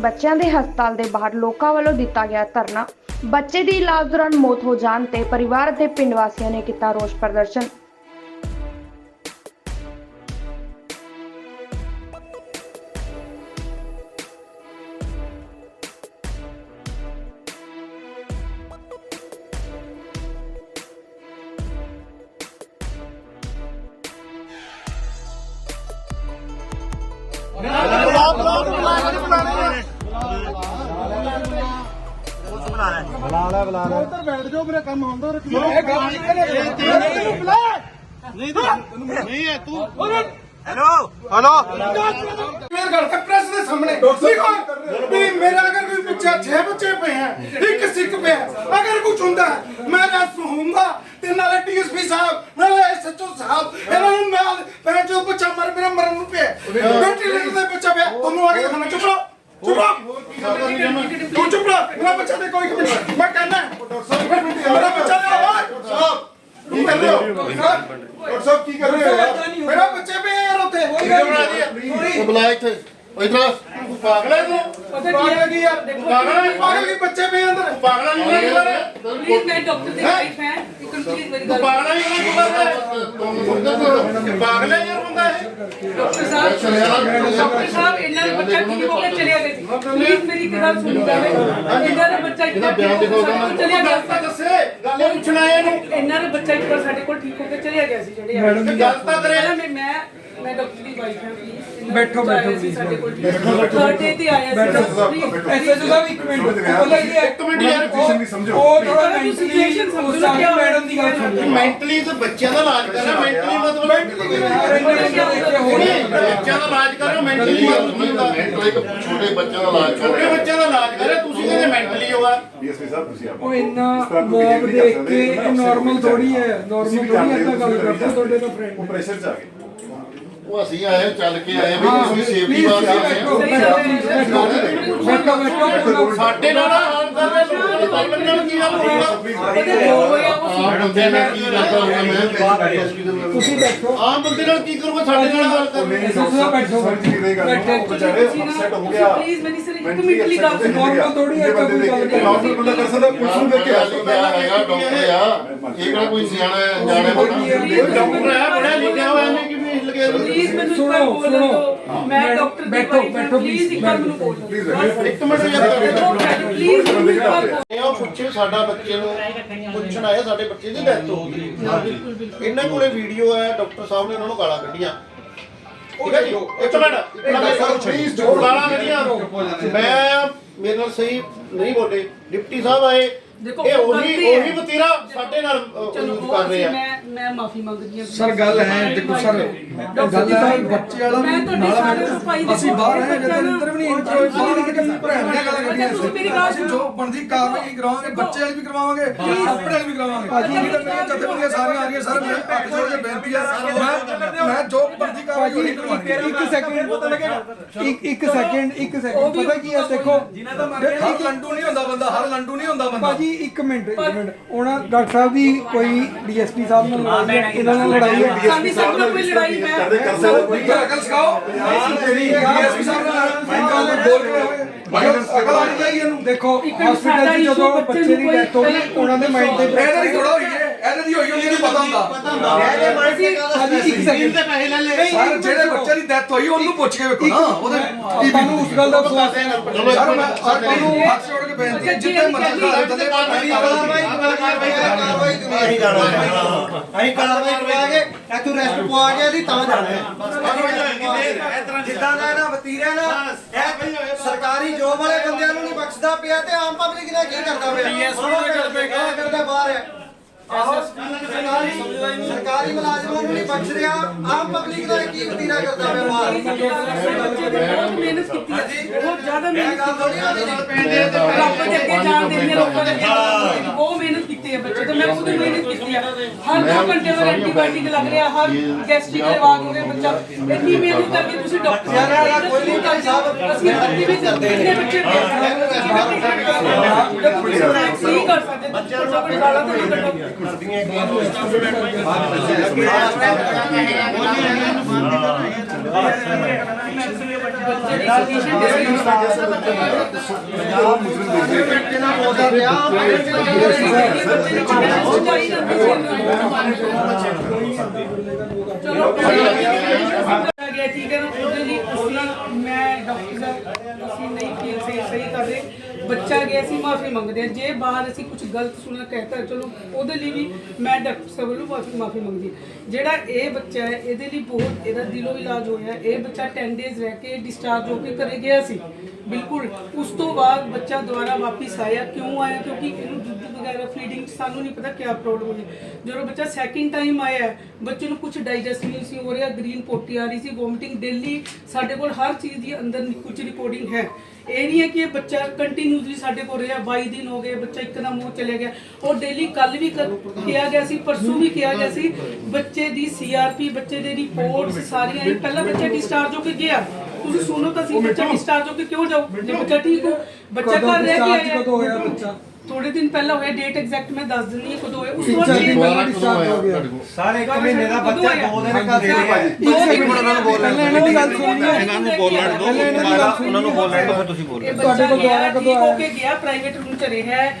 ਬੱਚਿਆਂ ਦੇ ਹਸਪਤਾਲ ਦੇ ਬਾਹਰ ਲੋਕਾਂ ਵੱਲੋਂ ਦਿੱਤਾ ਗਿਆ ਧਰਨਾ। ਬੱਚੇ ਦੀ ਇਲਾਜ ਦੌਰਾਨ ਮੌਤ ਹੋ ਜਾਣ ਤੇ ਪਰਿਵਾਰ ਅਤੇ ਪਿੰਡ ਵਾਸੀਆਂ ਨੇ ਕੀਤਾ ਰੋਸ ਪ੍ਰਦਰਸ਼ਨ। ਬੁਲਾ ਲੈ ਬੁਲਾ ਲੈ। ਉੱਧਰ ਬੈਠ ਜਾਓ ਮੇਰਾ ਕੰਮ ਹੁੰਦਾ ਰੱਖੀ ਇਹ ਗੱਲ ਨਹੀਂ ਨਹੀਂ ਹੈ। ਤੂੰ ਮੇਰ ਗੱਲ ਕਰ ਪ੍ਰੈਸ ਦੇ ਸਾਹਮਣੇ। ਦੇਖੋ ਵੀ ਮੇਰਾ ਅਗਰ ਕੋਈ ਬੱਚਾ 6 ਬੱਚੇ ਪਏ ਹੈ ਇੱਕ ਸਿੱਖ ਪਿਆ ਹੈ। ਅਗਰ ਕੁਝ ਹੁੰਦਾ ਹੈ, ਮੈਂ ਰਸ ਹੋਊਂਗਾ। ਤੇ ਨਾਲੇ ਡੀਐਸਪੀ ਸਾਹਿਬ ਨਾਲੇ ਐਸਐਚਓ ਸਾਹਿਬ ਇਹਨਾਂ ਨੂੰ ਨਾਲ ਪਹਿਲਾਂ ਜੋ ਬੱਚਾ ਮਰ ਮੇਰਾ ਮਰਨ ਨੂੰ ਪਿਆ। ਵੈਂਟੀਲੇਟਰ ਤੇ ਬੱਚਾ ਪਿਆ। ਤੁਹਾਨੂੰ ਆ ਕੇ ਦਿਖਾਣਾ ਚੁੱਪ ਰਹੋ। ਚੁੱਪ ਰਹੋ ਤੂੰ ਚੁੱਪ ਰਹੋ ਮੇਰਾ ਬੱਚਾ ਤੇ ਕੋਈ ਕਮੀ ਮੈਂ ਕਹਿੰਦਾ ਮੇਰਾ ਬੱਚਾ ਦੇ ਆਵਾਜ਼। ਕੀ ਕਰ ਰਹੇ ਹੋ? ਡਾਕਟਰ ਸਾਹਿਬ ਕੀ ਕਰ ਰਹੇ ਹੋ? ਮੇਰਾ ਬੱਚੇ ਪਏ ਯਾਰ ਉੱਥੇ ਬੁਲਾ ਇੱਥੇ। ਇਧਰ ਪਾਗਲ ਹੈ ਤੂੰ ਪਾਗਲ ਕੀ ਯਾਰ? ਪਾਗਲ ਹੈ ਪਾਗਲ ਕੀ ਬੱਚੇ ਪਏ ਅੰਦਰ? ਪਾਗਲ ਨਹੀਂ ਹੈ ਪਲੀਜ਼ ਮੈਂ ਡਾਕਟਰ ਦੀ ਵਾਈਫ ਹੈ। ਇੱਕ ਪਲੀਜ਼ ਮੇਰੀ ਗੱਲ ਪਾਗਲ ਨਹੀਂ ਹੈ ਪਾਗਲ ਹੈ ਯਾਰ ਬੰਦਾ ਹੈ ਡਾਕਟਰ ਸਾਹਿਬ ਡਾਕਟਰ ਸਾਹਿਬ ਇਹਨਾਂ ਦਾ ਬੱਚਾ ਠੀਕ ਹੋ ਕੇ ਚਲਿਆ ਗਿਆ ਸੀ ਪਲੀਜ਼ ਮੇਰੀ ਇੱਕ ਗੱਲ ਸੁਣੀ। ਜਾਵੇ ਇਹਨਾਂ ਦਾ ਬੱਚਾ ਇੱਕ ਵਾਰ ਠੀਕ ਹੋ ਕੇ ਸਾਡੇ ਕੋਲ ਚਲਿਆ ਗਿਆ। ਤਾਂ ਦੱਸੇ। ਗੱਲ ਪੁੱਛਣਾ ਹੈ ਇਹਨੂੰ। ਸੀ ਇਹਨਾਂ ਦਾ ਬੱਚਾ ਇੱਕ ਵਾਰ ਸਾਡੇ ਕੋਲ ਠੀਕ ਹੋ ਕੇ ਚਲਿਆ ਗਿਆ ਸੀ ਜਿਹੜੇ ਮੈਡਮ ਗੱਲ ਤਾਂ ਕਰੇ। ਮੈਂ ਮੈਂ ਮੈਂ ਡਾਕਟਰ ਦੀ ਵਾਈਫ ਹਾਂ ਪਲੀਜ਼ ਬੈਠੋ ਬੈਠੋ ਪਲੀਜ਼ ਬਰਥਡੇ ਤੇ ਆਇਆ ਸੀ ਐਸਐਚਓ ਸਾਹਿਬ ਇੱਕ ਮਿੰਟ ਬੋਲੇ ਕਿ ਇੱਕ ਮਿੰਟ ਯਾਰ ਉਹ ਥੋੜਾ situation ਸਮਝੋ। ਕਿਆ ਮੈਡਮ ਦੀ ਗੱਲ ਸੁਣੋ। ਮੈਂਟਲੀ ਤੇ ਬੱਚਿਆਂ ਦਾ ਇਲਾਜ ਕਰ ਰਿਹਾ ਮੈਂਟਲੀ ਮਤਲਬ ਬੱਚਿਆਂ ਦਾ ਇਲਾਜ ਕਰ ਰਿਹਾ। ਮੈਂਟਲੀ ਮਤਲਬ ਕੀ ਇੱਕ ਛੋਟੇ ਬੱਚਿਆਂ ਦਾ ਇਲਾਜ ਕਰ ਛੋਟੇ ਬੱਚਿਆਂ ਦਾ ਇਲਾਜ ਕਰ ਰਿਹਾ ਤੁਸੀਂ ਕਹਿੰਦੇ ਮੈਂਟਲੀ ਹੋਆ ਡੀਐਸਪੀ ਸਾਹਿਬ ਤੁਸੀਂ ਆਪ ਉਹ ਇੰਨਾ ਮੌਬ ਦੇਖ ਕੇ ਇਹ ਨਾਰਮਲ ਥੋੜੀ ਹੈ ਨਾਰਮਲ ਥੋੜੀ ਏਦਾਂ ਗੱਲ ਕਰਦੇ ਤੁਹਾਡੇ ਤਾਂ ਫਰੈਂਡ ਉਹ ਪ੍ਰੈਸ਼ਰ ਚ ਆ ਗਏ। ਉਹ ਅਸੀਂ ਆਏ ਚੱਲ ਕੇ ਆਏ ਵੀ ਤੁਸੀਂ ਸੇਫਟੀ ਵਾਸਤੇ ਆਏ ਬੈਠੋ ਬੈਠੋ ਬੈਠੋ ਸਾਡੇ ਨਾਲ ਹਾਲ ਕਰ ਰਹੇ ਲੋਕਾਂ ਨੂੰ ਤਾਲਮੇਲ ਨਾਲ ਕੀ ਗੱਲ ਹੋਊਗਾ। ਉਹਦੇ ਜੋ ਹੋਇਆ ਉਹ ਸੀ ਆਮ ਬੰਦੇ ਨਾਲ ਕੀ ਕਰਦਾ ਹੋਗਾ ਮੈਂ ਤੁਸੀਂ ਬੈਠੋ। ਆਮ ਬੰਦੇ ਨਾਲ ਕੀ ਕਰੂਗਾ ਸਾਡੇ ਨਾਲ ਗੱਲ ਕਰ। ਰਹੇ ਬੰਦਾ ਨੂੰ ਕੇ ਹੈਗਾ ਡਾਕਟਰ ਆ ਇਹ ਕਿਹੜਾ ਕੋਈ ਸਿਆਣਾ ਹੈ, ਜਾਣੇ ਬੰਦਾ ਡਾਕਟਰ ਹੈ ਪੜਿਆ ਲਿਖਿਆ ਹੋਇਆ ਇਹਨੇ ਕਿਵੇਂ ਹਿੱਲ ਗਿਆ ਪਲੀਜ਼ ਮੈਨੂੰ ਇੱਕ ਵਾਰ ਸੁਣੋ, ਬੋਲਣ ਸੁਣੋ। ਦਿਓ। ਮੈਂ ਮੈਡਮ, ਡਾਕਟਰ ਦੀ ਬੈਠੋ, ਵਾਈਫ ਬੈਠੋ, ਪਲੀਜ਼ ਇੱਕ ਵਾਰ ਮੈਨੂੰ ਬੋਲਣ ਪਲੀਜ਼ ਦਿਓ ਇੱਕ ਮਿੰਟ ਯਾਰ ਪਲੀਜ਼ ਮੈਨੂੰ ਇੱਕ ਵਾਰ ਬੋਲਣ ਇਹ ਉਹ ਪੁੱਛੇ ਸਾਡਾ ਬੱਚੇ ਨੂੰ ਪੁੱਛਣ ਆਏ ਸਾਡੇ ਬੱਚੇ ਦੀ ਡੈਥ ਹੋ ਗਈ। ਇਹਨਾਂ ਕੋਲੇ ਵੀਡੀਓ ਹੈ ਡਾਕਟਰ ਸਾਹਿਬ ਨੇ ਉਹਨਾਂ ਨੂੰ ਗਾਲਾਂ ਕੱਢੀਆਂ। ਠੀਕ ਹੈ ਜੀ? ਇੱਕ ਮਿੰਟ ਪਲੀਜ਼ ਜੋ ਗਾਲਾਂ ਕੱਢੀਆਂ। ਮੈਂ ਮੇਰੇ ਨਾਲ ਸਹੀ ਨਹੀਂ ਬੋਲੇ। ਡਿਪਟੀ ਸਾਹਿਬ ਆਏ। ਦੇਖੋ, ਇਹ ਉਹੀ। ਉਹੀ ਵਤੀਰਾ ਸਾਡੇ ਨਾਲ ਉਹ ਕਰ ਰਹੇ ਆ। ਮੈਂ ਮੈਂ ਮਾਫੀ ਮੰਗਦੀ ਹਾਂ। ਸਰ ਗੱਲ ਹੈ ਦੇਖੋ ਸਰ ਗੱਲ ਹੈ ਬੱਚੇ ਵਾਲਾ ਮੈਂ ਤੁਹਾਡੇ ਸਾਰੇ ਸਫ਼ਾਈ ਦੇ ਅਸੀਂ ਬਾਹਰ ਆਏ ਬੱਚਾ ਜਦੋਂ ਨਾ- ਅੰਦਰ ਵੀ ਨਹੀਂ ਇੰਟਰਵਿਊ ਬਾਹਰ ਆ ਕੇ ਭੈਣ ਦੀਆਂ ਗੱਲਾਂ ਕੱਢੀਆਂ ਤੁਸੀਂ ਮੇਰੀ ਗੱਲ ਅਸੀਂ ਜੋ ਬਣਦੀ ਕਾਰਵਾਈ ਕਰਾਵਾਂਗੇ ਬੱਚੇ ਵਾਲੀ ਵੀ ਕਰਵਾਵਾਂਗੇ ਆਪਣੇ ਵਾਲੀ ਵੀ ਕਰਵਾਵਾਂਗੇ ਭਾਜੀ ਇਹ ਤਾਂ ਮੇਰੀਆਂ ਜਥੇਬੰਦੀਆਂ ਸਾਰੀਆਂ ਆ ਰਹੀਆਂ ਸਰ ਮੈਂ ਹੱਥ ਜੋੜ ਕੇ ਬੇਨਤੀ ਹੈ ਮੈਂ ਮੈਂ ਜੋ ਬਣਦੀ ਕਾਰਵਾਈ ਹੋਈ ਕਰਵਾਵਾਂਗੇ ਇੱਕ ਸੈਕਿੰਡ ਪਤਾ ਲੱਗੇਗਾ ਇੱਕ ਇੱਕ ਸੈਕਿੰਡ ਇੱਕ ਸੈਕਿੰਡ ਪਤਾ ਕੀ ਹੈ ਦੇਖੋ ਲੰਡੂ ਨਹੀਂ ਹੁੰਦਾ ਬੰਦਾ ਹਰ ਲੰਡੂ ਨਹੀਂ ਹੁੰਦਾ ਬੰਦਾ। ਭਾਜੀ ਇੱਕ ਮਿੰਟ ਇੱਕ ਮਿੰਟ। ਉਹਨਾਂ ਡਾਕਟਰ ਸਾਹਿਬ ਦੀ ਕੋਈ ਡੀਐਸਪੀ ਸਾਹਿਬ ਨਾਲ ਇਹਨਾਂ ਨਾਲ ਲੜਾਈ ਹੈ। ਸਾਡੀ ਸਭ ਨਾਲ ਕੋਈ ਲੜਾਈ ਹੈ। ਅਕਲ ਸਿਖਾਓ। ਜਿਹੜੀ ਡੀਐਸਪੀ ਸਾਹਿਬ ਨਾਲ। ਗੱਲ ਬੋਲ ਕੇ ਅਕਲ ਆਣੀ ਚਾਹੀਦੀ ਇਹਨੂੰ। ਦੇਖੋ ਹਸਪੀਟਲ 'ਚ ਜਦੋਂ ਬੱਚੇ ਦੀ ਡੈਥ ਹੋ ਗਈ ਉਹਨਾਂ ਦੇ ਮਾਈਂਡ ਤੇ ਦੀ ਥੋੜਾ ਹੋਈ ਇਹਨਾਂ ਦੀ ਹੋਈ ਹੁੰਦੀ ਨਹੀਂ ਪਤਾ ਹੁੰਦਾ। ਭਾਜੀ ਇੱਕ ਸੈਕਿੰਡ ਤੇ ਪੈਸੇ ਲੈ ਲੈ ਸਰ ਜਿਹੜੇ ਬੱਚੇ ਦੀ ਡੈਥ ਹੋਈ ਉਹਨੂੰ ਪੁੱਛ ਕੇ ਵੇਖੋ ਨਾ ਉਹਦੇ ਆਪਾਂ ਨੂੰ। ਉਸ ਗੱਲ ਦਾ ਅਫਸੋਸ। ਹੈ ਸਰ ਮੈਂ ਆਪਾਂ ਨੂੰ ਹੱਥ ਜੋੜ ਕੇ ਬੇਨਤੀ ਹੈ ਜਿੱਥੇ ਮਰਜ਼ੀ ਲਓ ਤਦੇ ਅਸੀਂ ਕਾਰਵਾਈ ਕਰਵਾਵਾਂਗੇ ਇੱਥੋਂ ਰੈਸਟ ਪਵਾ ਕੇ ਅਸੀਂ ਤਾਂ ਜਾਣਾ ਹੈ। ਜਿੱਦਾਂ ਦਾ ਇਹਨਾਂ ਵਤੀਰਾ ਨਾ ਇਹ ਸਰਕਾਰੀ ਜੋਬ ਵਾਲੇ ਬੰਦਿਆਂ ਨੂੰ ਨਹੀਂ ਬਖਸ਼ਦਾ ਪਿਆ ਤੇ ਆਮ ਪਬਲਿਕ ਨੇ ਕੀ ਕਰਦਾ ਪਿਆ? ਡੀਐਸਪੀ ਕਰਦਾ ਬਾਹਰ ਹੈ। ਆਹੋ ਸਰਕਾਰੀ ਸਰਕਾਰੀ ਮੁਲਾਜ਼ਮਾਂ ਨੂੰ ਨਹੀਂ ਬਖਸ਼ ਰਿਹਾ ਆਮ ਪਬਲਿਕ ਦਾ ਕੀ ਵਤੀਰਾ ਕਰਦਾ ਪਿਆ ਬਾਹਰ ਬੱਚੇ ਨੇ ਬਹੁਤ ਮਿਹਨਤ ਕੀਤੀ ਹੈ ਬਹੁਤ ਜ਼ਿਆਦਾ ਇਹ ਮਿਹਨਤ ਗੱਲ ਥੋੜੀ ਆ ਵੀ ਰੱਬ ਦੇ ਅੱਗੇ ਜਾਣ ਦੇਣੀ ਹੈ ਲੋਕਾਂ ਦੇ ਅੱਗੇ ਬਹੁਤ ਮਿਹਨਤ ਕੀਤੀ ਹੈ ਬੱਚੇ ਤੇ ਮੈਂ ਖੁਦ ਮਿਹਨਤ ਕੀਤੀ ਹੈ ਹਰ ਦੋ ਘੰਟੇ ਬਾਅਦ ਐਂਟੀਬਾਇਓਟਿਕ ਲੱਗ ਰਿਹਾ ਹਰ ਗੈਸਟ੍ਰਿਕ ਲਵਾ ਕੇ ਬੱਚਾ ਇੰਨੀ ਮਿਹਨਤ ਕਰਕੇ ਤੁਸੀਂ ਡਾਕਟਰ ਯਾਰ, ਯਾਰ, ਕੋਈ ਨਹੀਂ ਭਾਈ ਸਾਹਿਬ, ਅਸੀਂ ਅੱਗੇ ਵੀ ਕਿੰਨੇ ਬੱਚੇ ਚਲੋ। ਗਿਆ ਠੀਕ ਹੈ ਨਾ? ਉਹਦੇ ਲਈ ਅਸੀਂ, ਮੈਂ, ਡਾਕਟਰ ਸਾਹਿਬ, ਅਸੀਂ ਨਹੀਂ ਫੀਲ ਸਹੀ ਸਹੀ ਕਰ ਰਹੇ। ਬੱਚਾ ਗਿਆ ਸੀ, ਮਾਫੀ ਮੰਗਦੇ ਹਾਂ ਜੇ ਬਾਹਰ ਅਸੀਂ ਕੁਝ ਗਲਤ ਸੁਣਿਆ ਕਹਿਤਾ, ਚਲੋ, ਉਹਦੇ ਲਈ ਵੀ ਮੈਂ ਡਾਕਟਰ ਸਾਹਿਬ ਵੱਲੋਂ ਮਾਫੀ ਮਾਫੀ ਮੰਗਦੀ ਜਿਹੜਾ ਇਹ ਬੱਚਾ ਹੈ, ਇਹਦੇ ਲਈ ਬਹੁਤ, ਇਹਦਾ ਦਿਲੋਂ ਇਲਾਜ ਹੋਇਆ। ਇਹ ਬੱਚਾ 10 ਡੇਜ਼ ਰਹਿ ਕੇ ਡਿਸਚਾਰਜ ਹੋ ਕੇ ਘਰੇ ਗਿਆ ਸੀ। ਬਿਲਕੁਲ, ਉਸ ਤੋਂ ਬਾਅਦ ਬੱਚਾ ਦੁਬਾਰਾ ਵਾਪਿਸ ਆਇਆ। ਕਿਉਂ ਆਇਆ? ਕਿਉਂਕਿ ਇਹਨੂੰ ਵਗੈਰਾ ਫੀਡਿੰਗ ਸਾਨੂੰ ਨਹੀਂ ਪਤਾ ਕੀ ਪ੍ਰੋਬਲਮ ਹੋਈ ਜਦੋਂ ਬੱਚਾ ਸੈਕਿੰਡ ਟਾਈਮ ਆਇਆ ਹੈ, ਬੱਚੇ ਨੂੰ ਕੁਝ ਡਾਈਜੈਸਟ ਨਹੀਂ ਸੀ ਹੋ ਰਿਹਾ ਗ੍ਰੀਨ ਪੋਟੀ ਆ ਰਹੀ ਸੀ ਵੋਮਿਟਿੰਗ ਡੇਲੀ ਸਾਡੇ ਕੋਲ ਹਰ ਚੀਜ਼ ਦੀ ਅੰਦਰ ਕੁਝ ਰਿਕਾਰਡਿੰਗ ਹੈ। ਇਹ ਨਹੀਂ ਹੈ ਕਿ ਇਹ ਬੱਚਾ ਕੰਟੀਨਿਊਸਲੀ ਸਾਡੇ ਕੋਲ ਰਿਹਾ 22 ਦਿਨ ਹੋ ਗਏ ਬੱਚਾ ਇੱਕਦਮ ਮੂੰਹ ਚਲੇ ਗਿਆ। ਉਹ ਡੇਲੀ ਕੱਲ ਵੀ ਕਿਹਾ ਗਿਆ ਸੀ ਪਰਸੋਂ ਵੀ ਕਿਹਾ ਗਿਆ ਸੀ ਬੱਚੇ ਦੀ ਸੀਆਰਪੀ ਬੱਚੇ ਦੇ ਰਿਪੋਰਟਸ ਸਾਰੀਆਂ ਇਹ ਪਹਿਲਾਂ ਬੱਚਾ ਡਿਸਚਾਰਜ ਹੋ ਕੇ ਗਿਆ। ਤੁਸੀਂ ਸੁਣੋ ਤਾਂ ਸੀ ਬੱਚਾ ਡਿਸਚਾਰਜ ਹੋ ਕੇ ਕਿਉਂ ਜਾਓ ਜੇ ਬੱਚਾ ਠੀਕ ਹੋ ਬੱਚਾ ਘਰ ਰਹਿ ਕੇ ਆਇਆ। ਥੋੜੇ ਦਿਨ ਪਹਿਲਾਂ ਹੋਇਆ ਡੇਟ ਐਗਜ਼ੈਕਟ ਮੈਂ ਦੱਸ ਦਿੰਦੀ ਹਾਂ ਕਦੋਂ ਹੋਇਆ ਉਸ ਤੋਂ ਬਾਅਦ ਛੇ ਦੁਬਾਰਾ ਕਦੋਂ ਹੋਇਆ ਤੁਹਾਡੇ ਕੋਲ ਸਾਰੇ ਇੱਕ ਮਹੀਨੇ ਦਾ ਬੱਚਾ ਦੋ ਦਿਨ ਘਰ ਰਿਹਾ ਦੋ ਦਿਨ ਉਹਨਾਂ ਨੂੰ ਬੋਲਣਾ ਇਹਨਾਂ ਦੀ ਗੱਲ ਸੁਣਨੀ ਹੈ ਇਹਨਾਂ ਨੂੰ ਬੋਲਣ ਦੋ। ਉਹਨਾਂ ਨੂੰ ਬੋਲਣ ਤੋਂ ਫਿਰ ਤੁਸੀਂ ਬੋਲੋ। ਇਹ ਬੱਚਾ ਗਿਆ ਠੀਕ ਹੋ ਕੇ ਗਿਆ ਪ੍ਰਾਈਵੇਟ ਰੂਮ ਚ ਰਿਹਾ ਹੈ।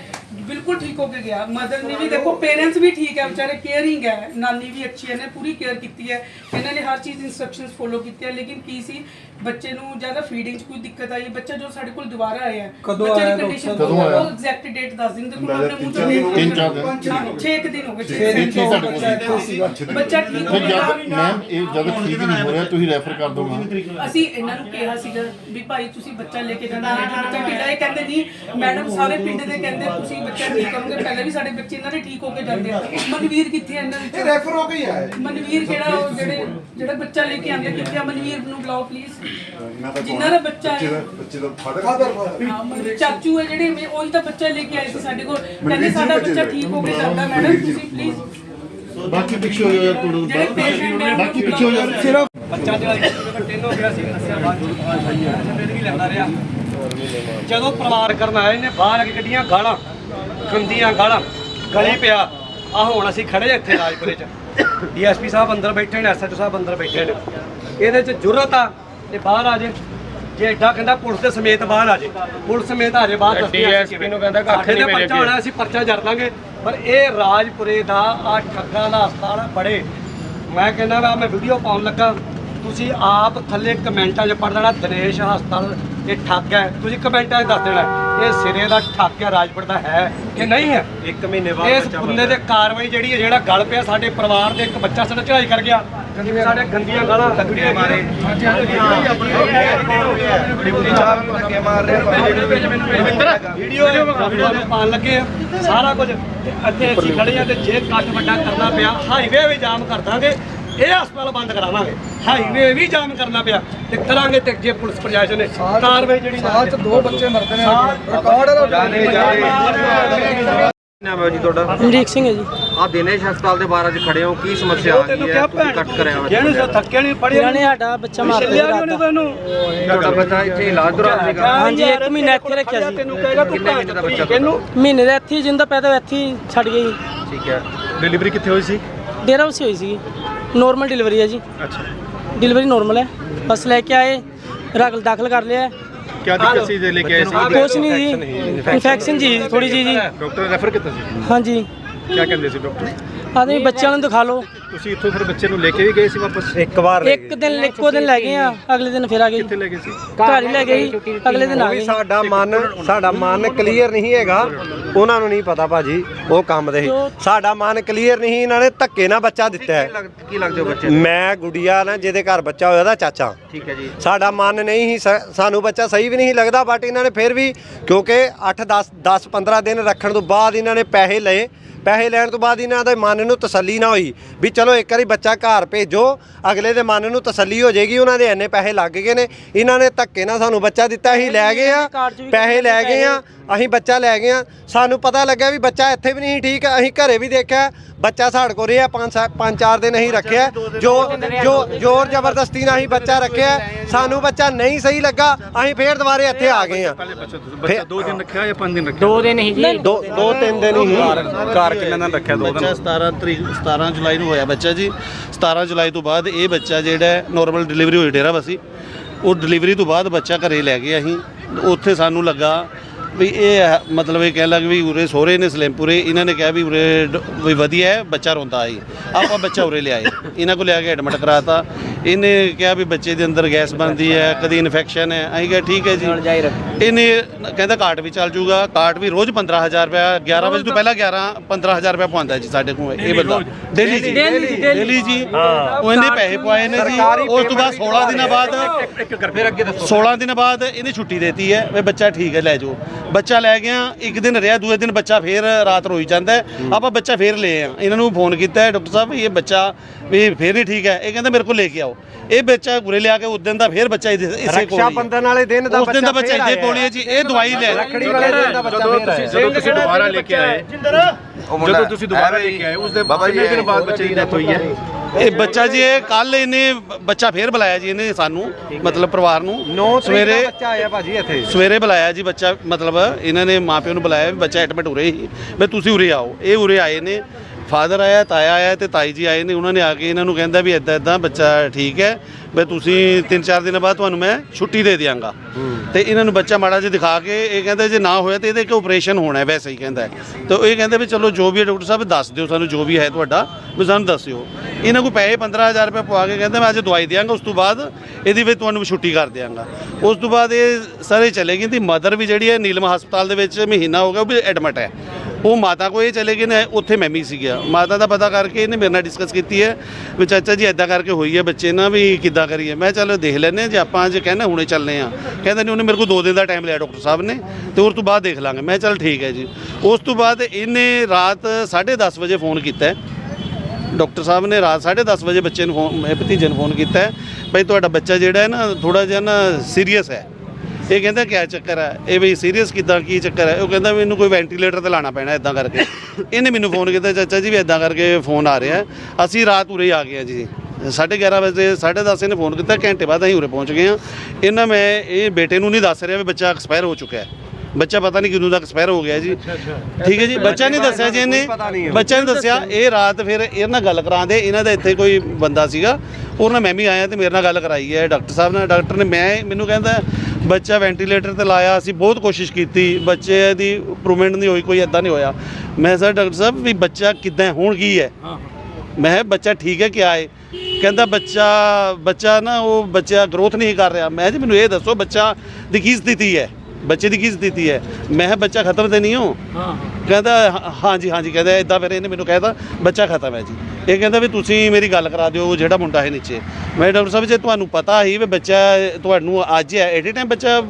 ਬਿਲਕੁਲ ਠੀਕ ਹੋ ਕੇ ਗਿਆ। ਮਦਰ ਨੇ ਵੀ ਦੇਖੋ ਪੇਰੈਂਟਸ ਵੀ ਠੀਕ ਹੈ ਵਿਚਾਰੇ ਕੇਅਰਿੰਗ ਹੈ। ਨਾਨੀ ਵੀ ਅੱਛੀ ਹੈ ਨੇ ਪੂਰੀ ਕੇਅਰ ਕੀਤੀ ਹੈ। ਇਹਨਾਂ ਨੇ ਹਰ ਚੀਜ਼ ਇਨਸਟਰਕਸ਼ਨਸ ਫੋਲੋ ਕੀਤੀਆਂ ਲੇਕਿਨ ਕੀ ਸੀ? ਬੱਚੇ ਨੂੰ ਜ਼ਿਆਦਾ ਫੀਡਿੰਗ 'ਚ ਕੋਈ ਦਿੱਕਤ ਆਈ ਬੱਚਾ ਜੋ ਸਾਡੇ ਕੋਲ ਦੁਬਾਰਾ ਆਇਆ ਹੈ, ਕਦੋਂ ਬੱਚੇ ਆਇਆ ਕੰਡੀਸ਼ਨ ਕਦੋਂ ਆਇਆ? ਉਹ ਐਗਜ਼ੈਕਟ ਡੇਟ ਦੱਸ ਦਿੰਦੇ ਦੇਖੋ ਮੈਂ ਆਪਣੇ ਮੂੰਹ ਤੋਂ ਤਿੰਨ ਚਾਰ ਦਿਨ 6 ਦਿਨ ਹੋ ਗਏ ਛੇ ਦਿਨ ਕੀ ਸਾਡੇ ਕੋਲ ਬੱਚਾ ਠੀਕ ਹੋ ਫਿਰ ਗਿਆ ਜਦ ਮੈਮ ਇਹ ਜਦ ਠੀਕ ਨਹੀਂ ਹੋ ਰਿਹਾ ਤੁਸੀਂ ਰੈਫਰ ਕਰ ਮੈਮ ਅਸੀਂ ਇਹਨਾਂ ਨੂੰ ਕਿਹਾ ਸੀਗਾ ਵੀ ਭਾਈ ਤੁਸੀਂ ਬੱਚਾ ਲੈ ਕੇ ਜਾਣਾ ਹੈ। ਬੱਚਾ ਢਿੱਲਾ ਇਹ ਕਹਿੰਦੇ ਨਹੀਂ ਮੈਡਮ ਸਾਰੇ ਪਿੰਡ ਦੇ ਕਹਿੰਦੇ ਤੁਸੀਂ ਬੱਚਾ ਠੀਕ ਕਰੋਗੇ। ਪਹਿਲਾਂ ਵੀ ਸਾਡੇ ਬੱਚੇ ਇਹਨਾਂ ਦੇ ਠੀਕ ਹੋ ਕੇ ਜਾਂਦੇ ਆ। ਮਨਵੀਰ ਕਿੱਥੇ ਆ ਇਹਨਾਂ ਇਹ ਵਿੱਚ ਰੈਫਰ ਹੋ ਗਈ ਹੈ ਮਨਵੀਰ ਕਿਹੜਾ ਉਹ ਜਿਹੜੇ ਜਿਹੜਾ ਬੱਚਾ ਲੈ ਕੇ ਆਂਦੇ ਕਿੱਥੇ ਆ? ਮਨਵੀਰ ਨੂੰ ਬੁਲਾਓ ਪਲੀਜ਼ ਮੈਂ ਤਾਂ ਜਿਨ੍ਹਾਂ ਦਾ ਬੱਚਾ ਬੱਚੇ ਦਾ ਹੈ। ਬੱਚੇ ਦਾ ਫਾਦਰ ਫਾਦਰ ਫਾਦਰ ਹਾਂ, ਮਨਵੀਰ ਚਾਚੂ ਹੈ ਜਿਹੜੇ ਮੈਂ ਉਹੀ ਤਾਂ ਬੱਚਾ ਲੈ ਕੇ ਆਏ ਸੀ ਸਾਡੇ ਕੋਲ। ਕਹਿੰਦੇ ਸਾਡਾ ਬੱਚਾ ਠੀਕ ਹੋ ਕੇ ਜਾਂਦਾ ਮੈਡਮ ਤੁਸੀਂ ਪਲੀਜ਼ ਬਾਕੀ ਪਿੱਛੇ ਹੋ ਜਾਓ ਯਾਰ ਜਿਹੜੇ patient ਹੈ, ਥੋੜਾ ਬਾਕੀ ਪਿੱਛੇ ਹੋ ਜਾਓ। ਸਿਰਫ ਬੱਚਾ ਜਿਹੜਾ ਟਿੰਨ ਹੋ ਗਿਆ ਸੀ ਦੱਸਿਆ ਬਾਅਦ ਵਿੱਚ ਵੀ ਲੈਂਦਾ ਰਿਹਾ। ਜਦੋਂ ਪਰਿਵਾਰ ਕਰਨ ਆਏ ਨੇ ਬਾਹਰ ਆ ਕੇ ਗੱਡੀਆਂ ਗਾਲਾਂ ਗੰਦੀਆਂ ਗਾਲਾਂ ਗਲੀ ਪਿਆ। ਆ ਹੁਣ ਅਸੀਂ ਖੜੇ ਇੱਥੇ ਰਾਜਪੁਰੇ 'ਚ। ਡੀਐਸਪੀ ਸਾਹਿਬ ਅੰਦਰ ਬੈਠੇ ਨੇ ਐਸਐਚਓ ਸਾਹਿਬ ਅੰਦਰ ਬੈਠੇ ਨੇ। ਇਹਦੇ 'ਚ ਜੁਰਤ ਆ। ਤੇ ਬਾਹਰ ਆ ਜੇ। ਜੇ ਐਡਾ ਕਹਿੰਦਾ ਪੁਲਿਸ ਦੇ ਸਮੇਤ ਬਾਹਰ ਆ ਜੇ। ਪੁਲਿਸ ਸਮੇਤ ਆ ਜੇ ਬਾਹਰ ਡੀਐਸਪੀ ਨੂੰ ਕਹਿੰਦਾ ਕੱਖ ਨਹੀਂ ਮੇਰੇ ਪਰਚਾ ਹੋਣਾ ਅਸੀਂ ਪਰਚਾ ਜਰ ਲਾਂਗੇ। ਪਰ ਇਹ ਰਾਜਪੁਰੇ ਦਾ ਆ ਠੱਗਾਂ ਦਾ ਹਸਪਤਾਲ ਆ, ਬੜੇ। ਮੈਂ ਕਹਿੰਦਾ ਵਾ ਮੈਂ ਵੀਡੀਓ ਪਾਉਣ ਲੱਗਾ। ਤੁਸੀਂ ਆਪ ਥੱਲੇ ਕਮੈਂਟਾਂ 'ਚ ਪੜ ਦੇਣਾ ਦਿਨੇਸ਼ ਹਸਪਤਾਲ ਇਹ ਠੱਗ ਹੈ। ਤੁਸੀਂ ਕਮੈਂਟਾਂ 'ਚ ਦੱਸ ਦੇਣਾ ਇਹ ਸਿਰੇ ਦਾ ਠੱਗ ਹੈ ਰਾਜਪੁਰ ਦਾ ਹੈ ਕਿ ਨਹੀਂ ਹੈ? ਇੱਕ ਮਹੀਨੇ ਬਾਅਦ ਇਸ ਬੰਦੇ ਤੇ ਕਾਰਵਾਈ ਜਿਹੜੀ ਹੈ ਜਿਹੜਾ ਗਲ ਪਿਆ ਸਾਡੇ ਪਰਿਵਾਰ ਦੇ ਇੱਕ ਬੱਚਾ ਸਾਡਾ ਚੜਾਈ ਕਰ ਗਿਆ। ਸਾਡੇ ਗੰਦੀਆਂ ਗਾਲਾਂ ਕੱਢੀਆਂ ਮਾਰੇ। ਡਿਪਟੀ ਸਾਹਿਬ ਲੱਗੇ ਮਾਰ ਰਹੇ ਵੀਡੀਓ ਵੀਡੀਓ ਪਾਣ ਲੱਗੇ ਆ। ਸਾਰਾ ਕੁਝ ਤੇ ਇੱਥੇ ਅਸੀਂ ਖੜੇ ਆ ਤੇ ਜੇ ਕੱਟ ਵੱਡਾ ਕਰਨਾ ਪਿਆ ਹਾਈਵੇ ਵੀ ਜਾਮ ਕਰ ਦਾਂਗੇ। ਇਹ ਹਸਪਤਾਲ ਬੰਦ ਕਰਾਵਾਂਗੇ। ਹਾਈਵੇ ਵੀ ਜਾਮ ਕਰਨਾ ਪਿਆ। ਤੇ ਕਰਾਂਗੇ ਤੇ ਜੇ ਪੁਲਿਸ ਪ੍ਰਸ਼ਾਸਨ ਨੇ ਕਾਰਵਾਈ ਜਿਹੜੀ ਸਾਲ ਚ ਦੋ ਬੱਚੇ ਮਰਦੇ ਨੇ। ਰਿਕਾਰਡ ਜਾਣੇ ਨਾਮ ਹੈ ਜੀ ਤੁਹਾਡਾ? ਅਮਰੀਕ ਸਿੰਘ ਹੈ ਜੀ। ਆ ਦਿਨੇਸ਼ ਹਸਪਤਾਲ ਦੇ ਬਾਹਰ ਅੱਜ ਖੜੇ ਹੋ ਕੀ ਸਮੱਸਿਆ ਆ ਤੈਨੂੰ ਗਈ ਕਿਹਾ ਹੈ ਤੁਸੀਂ ਭੈਣ ਕੱਟ ਕਰਿਆ ਵਾ ਜਿਹਨੂੰ ਸੋ ਥੱਕਿਆ ਨਹੀਂ ਪੜਿਆ ਇਹਨਾਂ ਨੇ ਸਾਡਾ ਬੱਚਾ ਮਾਰ ਛਿੱਲਿਆ ਦਿੱਤਾ ਨਹੀਂ ਉਹਨੇ ਤੈਨੂੰ। ਤੁਹਾਡਾ ਬੱਚਾ ਇੱਥੇ ਇਲਾਜ ਦੌਰਾਨ ਸੀਗਾ। ਹਾਂਜੀ, ਇੱਕ ਮਹੀਨਾ ਇੱਥੇ ਰੱਖਿਆ ਸੀ। ਤੈਨੂੰ ਕਹੇਗਾ ਤੂੰ ਕਿੰਨੇ ਮਹੀਨੇ ਦਾ ਬੱਚਾ ਇਹਨੂੰ? ਮਹੀਨੇ ਦਾ ਇੱਥੇ ਹੀ ਜਿੰਦਾ ਪੈਦਾ ਇੱਥੇ ਹੀ ਛੱਡ ਗਏ ਜੀ ਠੀਕ ਹੈ। ਡਿਲੀਵਰੀ ਕਿੱਥੇ ਹੋਈ ਸੀ? ਡੇਰਾ ਉਸੇ ਹੋਈ ਸੀ ਨੋਰਮਲ ਡਿਲੀਵਰੀ ਹੈ ਜੀ। ਅੱਛਾ। ਡਿਲੀਵਰੀ ਨੋਰਮਲ ਹੈ। ਬਸ ਲੈ ਕੇ ਆਏ ਰਗਲ ਦਾਖਲ ਕਰ ਲਿਆ। ਕੀ ਦਿੱਕਤ ਸੀ ਜੇ ਲੈ ਕੇ ਆਏ ਸੀ? ਕੁਛ ਨਹੀਂ ਜੀ। ਇਨਫੈਕਸ਼ਨ ਜੀ ਥੋੜੀ ਜੀ। ਜੀ ਡਾਕਟਰ ਰੈਫਰ ਕੀਤਾ ਸੀ? ਹਾਂਜੀ। ਕੀ ਕਹਿੰਦੇ ਸੀ ਡਾਕਟਰ ਆਦਮੀ ਬੱਚਿਆਂ ਨੂੰ ਦਿਖਾ ਲਓ। ਤੁਸੀਂ ਇੱਥੋਂ ਫਿਰ ਬੱਚੇ ਨੂੰ ਲੈ ਕੇ ਵੀ ਗਏ ਸੀ ਵਾਪਸ? ਇੱਕ ਇੱਕ ਦਿਨ ਇੱਕੋ ਦਿਨ ਲੈ ਗਏ ਆ ਅਗਲੇ ਦਿਨ ਫਿਰ ਆ ਗਏ ਕਿੱਥੇ ਲੈ ਗਏ ਸੀ? ਘਰ ਹੀ ਲੈ ਗਏ ਜੀ, ਅਗਲੇ ਦਿਨ ਆ ਗਏ ਸਾਡਾ ਮਨ ਸਾਡਾ ਮਨ ਕਲੀਅਰ ਨਹੀਂ ਹੈਗਾ। ਉਹਨਾਂ ਨੂੰ ਨਹੀਂ ਪਤਾ ਭਾਜੀ ਉਹ ਕੰਮ ਦੇ ਸੀ। ਸਾਡਾ ਮਨ ਕਲੀਅਰ ਨਹੀਂ ਇਹਨਾਂ ਨੇ ਧੱਕੇ ਨਾਲ ਬੱਚਾ ਦਿੱਤਾ ਹੈ। ਕੀ ਲੱਗਦੇ ਹੋ ਬੱਚੇ ਨੂੰ? ਮੈਂ ਗੁੜੀਆ ਨਾ ਜਿਹਦੇ ਘਰ ਬੱਚਾ ਹੋਇਆ ਉਹਦਾ ਚਾਚਾ। ਠੀਕ ਹੈ ਜੀ। ਸਾਡਾ ਮਨ ਨਹੀਂ ਹੀ ਸ- ਸਾਨੂੰ ਬੱਚਾ ਸਹੀ ਵੀ ਨਹੀਂ ਲੱਗਦਾ ਬਟ ਇਹਨਾਂ ਨੇ ਫਿਰ ਵੀ ਕਿਉਂਕਿ 8 10 10 15 ਦਿਨ ਰੱਖਣ ਤੋਂ ਬਾਅਦ ਇਹਨਾਂ ਨੇ ਪੈਸੇ ਲਏ। ਪੈਸੇ ਲੈਣ ਤੋਂ ਬਾਅਦ ਇਹਨਾਂ ਦੇ ਮਨ ਨੂੰ ਤਸੱਲੀ ਨਾ ਹੋਈ ਵੀ ਚਲੋ ਇੱਕ ਵਾਰੀ ਬੱਚਾ ਘਰ ਭੇਜੋ ਅਗਲੇ ਦੇ ਮਨ ਨੂੰ ਤਸੱਲੀ ਹੋ ਜਾਏਗੀ ਉਹਨਾਂ ਦੇ ਇੰਨੇ ਪੈਸੇ ਲੱਗ ਗਏ ਨੇ। ਇਹਨਾਂ ਨੇ ਧੱਕੇ ਨਾਲ ਸਾਨੂੰ ਬੱਚਾ ਦਿੱਤਾ ਅਸੀਂ ਲੈ ਗਏ ਆ ਪੈਸੇ ਲੈ ਗਏ ਆ ਅਸੀਂ ਬੱਚਾ ਲੈ ਗਏ ਆ। ਸਾਨੂੰ ਪਤਾ ਲੱਗਿਆ ਵੀ ਬੱਚਾ ਇੱਥੇ ਵੀ ਨਹੀਂ ਠੀਕ ਅਸੀਂ ਘਰੇ ਵੀ ਦੇਖਿਆ ਬੱਚਾ ਸਾਡੇ ਕੋਲ ਰਿਹਾ ਪੰਜ ਪੰਜ ਚਾਰ ਦਿਨ ਅਸੀਂ ਰੱਖਿਆ ਜੋ ਜੋ ਜ਼ੋਰ ਜ਼ਬਰਦਸਤੀ ਨਾਲ ਅਸੀਂ ਬੱਚਾ ਰੱਖਿਆ ਸਾਨੂੰ ਬੱਚਾ ਨਹੀਂ ਸਹੀ ਲੱਗਾ ਅਸੀਂ ਫੇਰ ਦੁਬਾਰੇ ਇੱਥੇ ਆ ਗਏ ਆ। ਬੱਚਾ 2 ਦਿਨ ਰੱਖਿਆ ਜਾਂ 5 ਦਿਨ ਰੱਖਿਆ? ਦੋ ਦਿਨ ਹੀ ਜੀ। ਦੋ ਦੋ ਤਿੰਨ ਦਿਨ ਹੀ। ਕਾਰ ਕਿੰਨੇ ਦਿਨ ਰੱਖਿਆ? ਦੋ ਬੱਚਾ 17 ਤਰੀਕ 17 ਜੁਲਾਈ ਨੂੰ ਹੋਇਆ ਬੱਚਾ ਜੀ। 17 ਜੁਲਾਈ ਤੋਂ ਬਾਅਦ ਇਹ ਬੱਚਾ ਜਿਹੜਾ ਨਾਰਮਲ ਡਿਲੀਵਰੀ ਹੋਈ ਡੇਰਾ ਬਸੀ ਉਹ ਡਿਲੀਵਰੀ ਤੋਂ ਬਾਅਦ ਬੱਚਾ ਘਰੇ ਲੈ ਗਏ ਅਸੀਂ। ਉੱਥੇ ਸਾਨੂੰ ਲੱਗਾ ਵੀ ਇਹ ਹੈ- ਮਤਲਬ ਇਹ ਕਹਿ ਲੱਗ ਵੀ ਉਰੇ ਸੋਹਰੇ ਨੇ, ਸਲੇਮਪੁਰੇ। ਇਹਨਾਂ ਨੇ ਕਿਹਾ ਵੀ ਉਰੇ ਡ- ਵੀ ਵਧੀਆ ਹੈ, ਬੱਚਾ ਰੋਂਦਾ ਆਈ ਆਪਾਂ ਬੱਚਾ ਉਰੇ ਲਿਆਏ। ਇਹਨਾਂ ਕੋਲ ਲਿਆ ਕੇ ਐਡਮਿਟ ਕਰਾਤਾ। ਇਹਨੇ ਕਿਹਾ ਵੀ ਬੱਚੇ ਦੇ ਅੰਦਰ ਗੈਸ ਬਣਦੀ ਹੈ ਕਦੀ ਇਨਫੈਕਸ਼ਨ ਹੈ। ਅਸੀਂ ਕਿਹਾ ਠੀਕ ਹੈ ਜੀ। ਇਹਨੇ ਕਹਿੰਦਾ ਕਾਰਡ ਵੀ ਚੱਲ ਜੂਗਾ। ਕਾਰਡ ਵੀ ਰੋਜ਼ 15000 ਰੁਪਇਆ 11 ਵਜੇ ਤੋਂ ਪਹਿਲਾਂ 11 15000 ਰੁਪਇਆ ਪਵਾਉਂਦਾ ਜੀ ਸਾਡੇ ਕੋਲ ਇਹ ਬੰਦਾ। ਡੇਲੀ ਜੀ ਡੇਲੀ ਜੀ ਉਹ ਇਹਨੇ ਪੈਸੇ ਪਵਾਏ ਨੇ ਜੀ। ਉਸ ਤੋਂ ਬਾਅਦ 16 ਦਿਨਾਂ ਬਾਅਦ ਫਿਰ ਅੱਗੇ ਦੱਸੋ। 16 ਦਿਨਾਂ ਬਾਅਦ ਇਹਨੇ ਛੁੱਟੀ ਦੇਤੀ ਹੈ। ਵੀ ਬੱਚਾ ਠੀਕ ਹੈ ਲੈ ਜਾਓ। ਬੱਚਾ ਲੈ ਗਿਆ ਇੱਕ ਦਿਨ ਰਿਹਾ ਦੂਏ ਦਿਨ ਬੱਚਾ ਫੇਰ ਰਾਤ ਰੋਈ ਜਾਂਦਾ ਹੈ। ਆਪਾਂ ਬੱਚਾ ਫੇਰ ਲੈ ਆ। ਇਹਨਾਂ ਨੂੰ ਫੋਨ ਕੀਤਾ ਹੈ ਡਾਕਟਰ ਸਾਹਿਬ ਇਹ ਬੱਚਾ ਵੀ ਫੇਰ ਨਹੀਂ ਠੀਕ ਹੈ। ਇਹ ਕਹਿੰਦੇ ਮੇਰੇ ਕੋਲ ਲੈ ਕੇ ਆਓ। ਇਹ ਬੱਚਾ ਗੁਰੇ ਲਿਆ ਕੇ ਉਸ ਦਿਨ ਦਾ ਫੇਰ ਬੱਚਾ ਇਸੇ ਕੋਲ ਰਕਸ਼ਾ ਬੰਧਨ ਵਾਲੇ ਦਿਨ ਦਾ ਉਸ ਦਿਨ ਦਾ ਬੱਚਾ ਇਹਦੇ ਕੋਲ ਹੀ ਜੀ ਇਹ ਦਵਾਈ ਲੈ ਰੱਖੜੀ ਵਾਲੇ ਦਿਨ ਦਾ ਬੱਚਾ ਫੇਰ ਆਇਆ ਜਦੋਂ ਤੁਸੀਂ ਦੁਬਾਰਾ ਲੈ ਕੇ ਆਏ ਜਦੋਂ ਤੁਸੀਂ ਦੁਬਾਰਾ ਲੈ ਕੇ ਆਏ ਉਸ ਦੇ ਕਿੰਨੇ ਦਿਨ ਬਾਅਦ ਬੱਚੇ ਦੀ ਡੈਥ ਹੋਈ ਹੈ? ਇਹ ਬੱਚਾ ਜੀ ਇਹ ਕੱਲ ਇਹਨੇ ਬੱਚਾ ਫੇਰ ਬੁਲਾਇਆ ਜੀ ਇਹਨੇ ਸਾਨੂੰ ਮਤਲਬ ਪਰਿਵਾਰ ਨੂੰ। ਸਵੇਰੇ ਬੱਚਾ ਆਇਆ ਭਾਜੀ ਇੱਥੇ। ਸਵੇਰੇ ਬੁਲਾਇਆ ਜੀ ਬੱਚਾ ਮਤਲਬ ਇਹਨਾਂ ਨੇ ਮਾਪਿਆਂ ਨੂੰ ਬੁਲਾਇਆ ਵੀ ਬੱਚਾ ਐਡਮਿਟ ਹੋ। ਰਿਹਾ ਸੀ ਵੀ ਤੁਸੀਂ ਉਰੇ ਆਓ। ਇਹ ਉਰੇ ਆਏ ਨੇ। ਫਾਦਰ ਆਇਆ, ਤਾਇਆ ਆਇਆ ਤੇ ਤਾਈ ਜੀ ਆਏ ਨੇ, ਉਹਨਾਂ ਨੇ ਆ ਕੇ ਇਹਨਾਂ ਨੂੰ ਕਹਿੰਦਾ ਵੀ ਇਦਾਂ ਇਦਾਂ ਬੱਚਾ ਠੀਕ ਹੈ ਵੀ ਤੁਸੀਂ 3-4 ਦਿਨਾਂ ਬਾਅਦ ਤੁਹਾਨੂੰ ਮੈਂ ਛੁੱਟੀ ਦੇ ਦਿਆਂਗਾ। ਤੇ ਇਹਨਾਂ ਨੂੰ ਬੱਚਾ ਮਾੜਾ ਜਿਹਾ ਦਿਖਾ ਕੇ ਇਹ ਕਹਿੰਦੇ ਜੇ ਨਾ ਹੋਇਆ ਤੇ ਇਹਦੇ ਇੱਕ ਆਪਰੇਸ਼ਨ ਹੋਣਾ ਹੈ ਵੈਸੇ ਹੀ ਕਹਿੰਦਾ ਹੈ। ਤੇ ਇਹ ਕਹਿੰਦੇ ਵੀ ਚਲੋ ਜੋ ਵੀ ਹੈ ਡਾਕਟਰ ਸਾਹਿਬ ਦੱਸ ਦਿਓ ਸਾਨੂੰ ਜੋ ਵੀ ਹੈ ਤੁਹਾਡਾ ਵੀ ਸਾਨੂੰ ਦੱਸਿਓ। ਇਹਨਾਂ ਕੋਲ ਪੈਸੇ 15000 ਰੁਪਏ ਪਵਾ ਕੇ ਕਹਿੰਦੇ ਮੈਂ ਅੱਜ ਦਵਾਈ ਦਿਆਂਗਾ ਉਸ ਤੋਂ ਬਾਅਦ ਇਹਦੀ ਵੀ ਤੁਹਾਨੂੰ ਛੁੱਟੀ ਕਰ ਦਿਆਂਗਾ। ਉਸ ਤੋਂ ਬਾਅਦ ਇਹ ਸਾਰੇ ਚਲੇ ਗਏ ਦੀ ਮਦਰ ਵੀ ਜਿਹੜੀ ਹੈ ਨੀਲਮ ਹਸਪਤਾਲ ਦੇ ਵਿੱਚ ਮਹੀਨਾ ਹੋ ਗਿਆ ਉਹ ਵੀ ਐਡਮਿਟ ਹੈ। ਉਹ ਮਾਤਾ ਕੋਲ ਇਹ ਚਲੇ ਗਏ ਨੇ ਉੱਥੇ ਮੈਂ ਵੀ ਸੀ ਗਿਆ ਮਾਤਾ ਦਾ ਪਤਾ ਕਰਕੇ ਇਹਨੇ ਮੇਰੇ ਨਾਲ ਡਿਸਕਸ ਕੀਤੀ ਹੈ ਵੀ ਚਾਚਾ ਜੀ ਐਦਾਂ ਕਰਕੇ ਹੋਈ ਹੈ ਬੱਚੇ ਨਾਲ ਵੀ ਕਿੱਦਾਂ ਕਰੀਏ? ਮੈਂ ਚੱਲ ਦੇਖ ਲੈਨੇ ਜੇ ਆਪਾਂ ਅੱਜ ਕਹਿੰਦੇ ਹੁਣੇ ਚੱਲਨੇ ਆ ਕਹਿੰਦੇ ਨਹੀਂ, ਉਹਨੇ ਮੇਰੇ ਕੋਲ 2 ਦਿਨ ਦਾ ਟਾਈਮ ਲਿਆ ਡਾਕਟਰ ਸਾਹਿਬ ਨੇ ਤੇ ਉਸ ਤੋਂ ਬਾਅਦ ਦੇਖ ਲਾਂਗੇ। ਮੈਂ ਚੱਲ ਠੀਕ ਹੈ ਜੀ। ਉਸ ਤੋਂ ਬਾਅਦ ਇਹਨੇ ਰਾਤ 10:30 ਵਜੇ ਫੋਨ ਕੀਤਾ ਡਾਕਟਰ ਸਾਹਿਬ ਨੇ ਰਾਤ 10:30 ਵਜੇ ਬੱਚੇ ਨੂੰ ਫੋਨ ਮੇਰੇ ਭਤੀਜੇ ਨੂੰ ਫੋਨ ਕੀਤਾ ਹੈ। ਭਾਈ ਤੁਹਾਡਾ ਬੱਚਾ ਜਿਹੜਾ ਹੈ ਨਾ ਥੋੜਾ ਜਿਹਾ ਨਾ ਸੀਰੀਅਸ ਹੈ। ਇਹ ਕਹਿੰਦਾ, ਕਿਆ ਚੱਕਰ ਹੈ? ਇਹ ਵੀ ਸੀਰੀਅਸ ਕਿਦਾਂ, ਕੀ ਚੱਕਰ ਹੈ? ਉਹ ਕਹਿੰਦਾ, ਮੈਨੂੰ ਕੋਈ ਵੈਂਟੀਲੇਟਰ ਤੇ ਲਾਣਾ ਪੈਣਾ ਇਦਾਂ ਕਰਕੇ। ਇਹਨੇ ਮੈਨੂੰ ਫੋਨ ਕੀਤਾ, ਚਾਚਾ ਜੀ ਵੀ ਇਦਾਂ ਕਰਕੇ ਫੋਨ ਆ ਰਿਹਾ ਅਸੀਂ ਰਾਤ ਉਰੇ ਆ ਗਏ ਹਾਂ ਜੀ। 11:30 ਵਜੇ 10:30 ਇਹਨੇ ਫੋਨ ਕੀਤਾ ਘੰਟੇ ਬਾਅਦ ਅਸੀਂ ਉਰੇ ਪਹੁੰਚ ਗਏ ਹਾਂ। ਇਹਨਾਂ ਮੈਂ ਇਹ ਬੇਟੇ ਨੂੰ ਨਹੀਂ ਦੱਸ ਰਿਹਾ ਵੀ ਬੱਚਾ ਐਕਸਪਾਇਰ ਹੋ ਚੁੱਕਾ ਹੈ। ਬੱਚਾ ਪਤਾ ਨਹੀਂ ਕਿਦੋਂ ਦਾ ਐਕਸਪਾਇਰ ਹੋ ਗਿਆ ਜੀ। ਠੀਕ ਹੈ ਜੀ ਬੱਚਾ ਨਹੀਂ ਦੱਸਿਆ ਜੀ ਇਹਨੇ। ਬੱਚਾ ਨੇ ਦੱਸਿਆ। ਇਹ ਰਾਤ ਫਿਰ ਇਹਨਾਂ ਨਾਲ ਗੱਲ ਕਰਾਉਂਦੇ ਇਹਨਾਂ ਦਾ ਇੱਥੇ ਕੋਈ ਬੰਦਾ ਸੀਗਾ। ਉਹਨਾਂ ਮੈਂ ਵੀ ਆਇਆ ਤੇ ਮੇਰੇ ਨਾਲ ਗੱਲ ਕਰਾਈ ਹੈ ਡਾਕਟਰ ਸਾਹਿਬ ਨਾਲ। ਡਾਕਟਰ ਨੇ ਮੈਂ ਮੈਨੂੰ ਕਹਿੰਦਾ ਬੱਚਾ ਵੈਂਟੀਲੇਟਰ ਤੇ ਲਾਇਆ ਅਸੀਂ ਬਹੁਤ ਕੋਸ਼ਿਸ਼ ਕੀਤੀ। ਬੱਚੇ ਦੀ ਇੰਪਰੂਵਮੈਂਟ ਨਹੀਂ ਹੋਈ ਕੋਈ ਐਦਾਂ ਨਹੀਂ ਹੋਇਆ। ਮੈਂ ਸਰ ਡਾਕਟਰ ਸਾਹਿਬ ਵੀ ਬੱਚਾ ਕਿੱਦਾਂ ਹੁਣ ਕੀ ਹੈ? ਮੈਂ ਬੱਚਾ ਠੀਕ ਹੈ ਕਿਆ ਹੈ ਕਹਿੰਦਾ ਬੱਚਾ ਬੱਚਾ ਨਾ ਉਹ ਬੱਚਾ ਗਰੋਥ ਨਹੀਂ ਕਰ ਰਿਹਾ। ਮੈਂ ਜੀ ਮੈਨੂੰ ਇਹ ਦੱਸੋ ਬੱਚਾ ਦੀ ਕੀ ਸਥਿਤੀ ਹੈ? ਬੱਚੇ ਦੀ ਕੀ ਸਥਿਤੀ ਹੈ? ਮੈਂ ਕਿਹਾ ਬੱਚਾ ਖਤਮ ਤੇ ਨਹੀਂ ਹੋ। ਕਹਿੰਦਾ ਹਾਂ- ਹਾਂਜੀ ਹਾਂਜੀ ਕਹਿੰਦਾ ਇਦਾਂ ਫਿਰ ਇਹਨੇ ਮੈਨੂੰ ਕਹਿਤਾ ਬੱਚਾ ਖਤਮ ਹੈ ਜੀ। ਇਹ ਕਹਿੰਦਾ ਵੀ ਤੁਸੀਂ ਮੇਰੀ ਗੱਲ ਕਰਾ ਦਿਓ ਉਹ ਜਿਹੜਾ ਮੁੰਡਾ ਹੈ ਨੀਚੇ। ਮੈਂ ਡਾਕਟਰ ਸਾਹਿਬ ਜੇ ਤੁਹਾਨੂੰ ਪਤਾ ਹੀ ਵੀ ਬੱਚਾ ਤੁਹਾਨੂੰ ਅੱਜ ਹੈ ਐਟ ਟਾਈਮ ਬੱਚਾ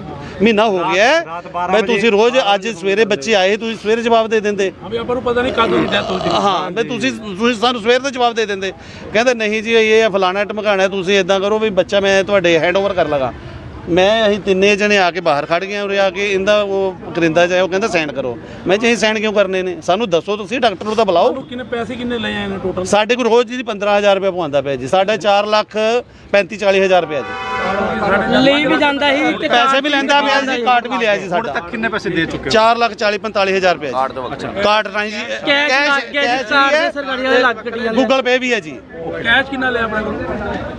ਮਹੀਨਾ ਹੋ ਗਿਆ ਹੈ। ਮੈਂ ਤੁਸੀਂ ਰੋਜ਼ ਅੱਜ ਸਵੇਰੇ ਬੱਚੇ ਆਏ ਤੁਸੀਂ ਸਵੇਰੇ ਜਵਾਬ ਦੇ ਦਿੰਦੇ। ਆਪਾਂ ਨੂੰ ਪਤਾ ਨਹੀਂ ਕਦੋਂ ਦੀ ਡੈਥ ਹੋਈ ਹਾਂ ਵੀ ਤੁਸੀਂ ਤੁਸੀਂ ਸਾਨੂੰ ਸਵੇਰ ਤੋਂ ਜਵਾਬ ਦੇ ਦਿੰਦੇ। ਕਹਿੰਦੇ ਨਹੀਂ ਜੀ ਇਹ ਫਲਾਣਾ ਟਮਕਾਣਾ ਤੁਸੀਂ ਇਦਾਂ ਕਰੋ ਵੀ ਬੱਚਾ ਮੈਂ ਤੁਹਾਡੇ ਹੈਂਡਓਵਰ ਕਰ ਲਗਾ। ਮੈਂ ਅਸੀਂ ਤਿੰਨੇ ਜਣੇ ਆ ਕੇ ਬਾਹਰ ਖੜ ਗਏ ਉਰੇ ਆ ਕੇ ਇਹਦਾ ਉਹ ਕਰਿੰਦਾ ਉਹ ਕਹਿੰਦਾ ਸਾਈਨ ਕਰੋ। ਮੈਂ ਜੀ ਸਾਈਨ ਕਿਉਂ ਕਰਨੇ ਨੇ? ਸਾਨੂੰ ਦੱਸੋ ਤੁਸੀਂ ਡਾਕਟਰ ਨੂੰ ਤਾਂ ਬੁਲਾਓ। ਕਿੰਨੇ ਪੈਸੇ ਕਿੰਨੇ ਲਏ ਆਏ ਨੇ ਟੋਟਲ ਸਾਡੇ ਕੋਲ ਰੋਜ਼ ਜੀ 15000 ਰੁਪਏ ਪਵਾਉਂਦਾ ਪਿਆ ਜੀ। ਸਾਡਾ 4 ਲੱਖ 35 40000 ਰੁਪਏ ਜੀ। ਲਈ ਵੀ ਜਾਂਦਾ ਸੀ ਤੇ ਪੈਸੇ ਵੀ ਲੈਂਦਾ ਪਿਆ ਜੀ ਕਾਰਡ ਵੀ ਲਿਆ ਜੀ ਹੁਣ ਸਾਡਾ। ਤੱਕ ਕਿੰਨੇ ਪੈਸੇ ਦੇ ਚੁੱਕੇ 4 ਲੱਖ 40 45000 ਰੁਪਏ ਕਾਰਡ ਤੋਂ ਕਾਰਡ ਰਾਹੀਂ ਜੀ ਕੈਸ਼ ਲੱਗ ਗਿਆ ਜੀ ਦੇ ਸਰਕਾਰੀ ਵਾਲੇ ਲੱਗ ਕੱਟੀ ਜਾਂਦੇ ਗੂਗਲ ਪੇ ਵੀ ਹੈ ਜੀ। ਕੈਸ਼ ਕਿੰਨਾ ਲਿਆ ਆਪਣੇ ਕੋਲ?